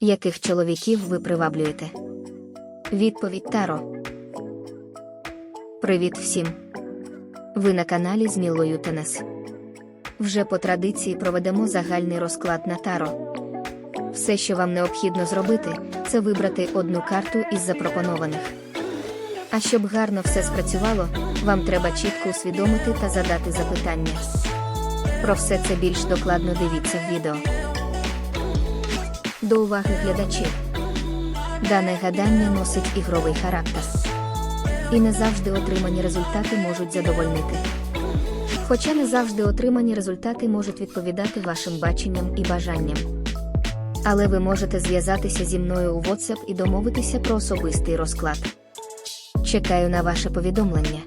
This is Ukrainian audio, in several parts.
Яких чоловіків ви приваблюєте? Відповідь Таро. Привіт всім! Ви на каналі з Тенес. Вже по традиції проведемо загальний розклад на Таро. Все, що вам необхідно зробити, це вибрати одну карту із запропонованих. А щоб гарно все спрацювало, вам треба чітко усвідомити та задати запитання. Про все це більш докладно дивіться в відео. До уваги глядачів. Дане гадання носить ігровий характер. І не завжди отримані результати можуть задовольнити. Хоча не завжди отримані результати можуть відповідати вашим баченням і бажанням. Але ви можете зв'язатися зі мною у WhatsApp і домовитися про особистий розклад. Чекаю на ваше повідомлення.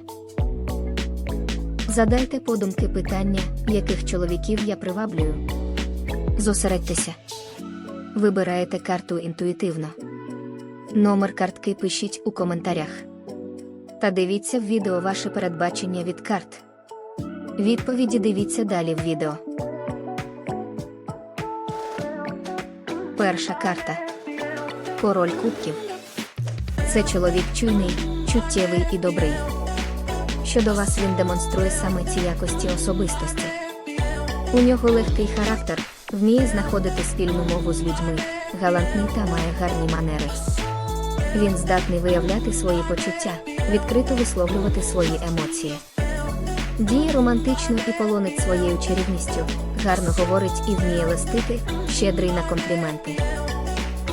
Задайте подумки питання, яких чоловіків я приваблюю. Зосередьтеся. Вибираєте карту інтуїтивно. Номер картки пишіть у коментарях. Та дивіться в відео ваше передбачення від карт. Відповіді дивіться далі в відео. Перша карта. Король кубків. Це чоловік чуйний, чуттєвий і добрий. Щодо вас він демонструє саме ці якості особистості. У нього легкий характер, вміє знаходити спільну мову з людьми, галантний та має гарні манери. Він здатний виявляти свої почуття, відкрито висловлювати свої емоції. Діє романтично і полонить своєю чарівністю, гарно говорить і вміє листити, щедрий на компліменти.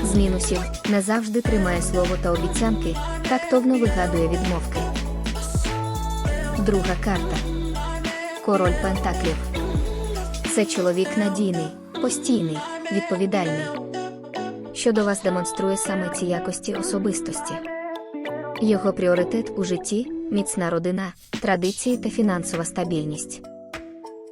З мінусів не завжди тримає слово та обіцянки, тактовно вигадує відмовки. Друга карта. Король Пентаклів. Це чоловік надійний, постійний, відповідальний. Що до вас демонструє саме ці якості особистості. Його пріоритет у житті міцна родина, традиції та фінансова стабільність.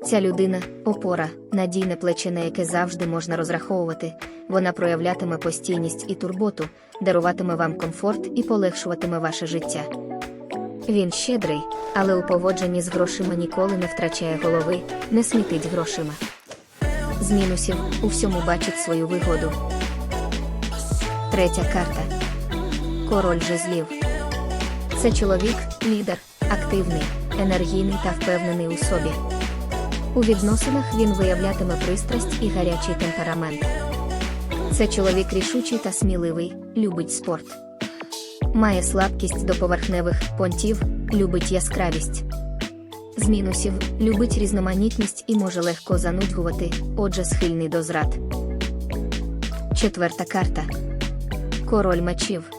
Ця людина опора, надійне плече, на яке завжди можна розраховувати. Вона проявлятиме постійність і турботу, даруватиме вам комфорт і полегшуватиме ваше життя. Він щедрий, але у поводженні з грошима ніколи не втрачає голови, не смітить грошима. З мінусів у всьому бачить свою вигоду. Третя карта. Король жезлів. Це чоловік, лідер, активний, енергійний та впевнений у собі. У відносинах він виявлятиме пристрасть і гарячий темперамент. Це чоловік рішучий та сміливий, любить спорт. Має слабкість до поверхневих понтів, любить яскравість. З мінусів любить різноманітність і може легко занудьгувати, отже, схильний до зрад. Четверта карта. Король мечів.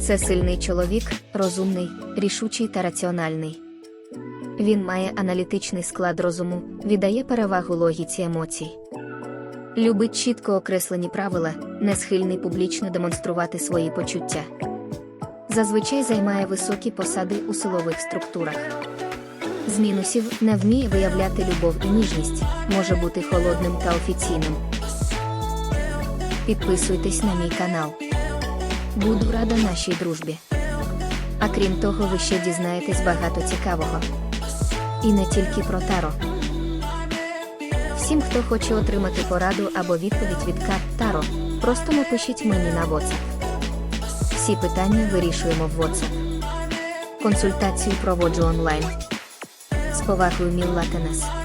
Це сильний чоловік, розумний, рішучий та раціональний. Він має аналітичний склад розуму, віддає перевагу логіці емоцій. Любить чітко окреслені правила, не схильний публічно демонструвати свої почуття. Зазвичай займає високі посади у силових структурах. З мінусів не вміє виявляти любов і ніжність, може бути холодним та офіційним. Підписуйтесь на мій канал. Буду рада нашій дружбі. А крім того, ви ще дізнаєтесь багато цікавого. І не тільки про таро. Всім, хто хоче отримати пораду або відповідь від карт Таро, просто напишіть мені на WhatsApp. Всі питання вирішуємо в WhatsApp. Консультацію проводжу онлайн. З повагою Тенес.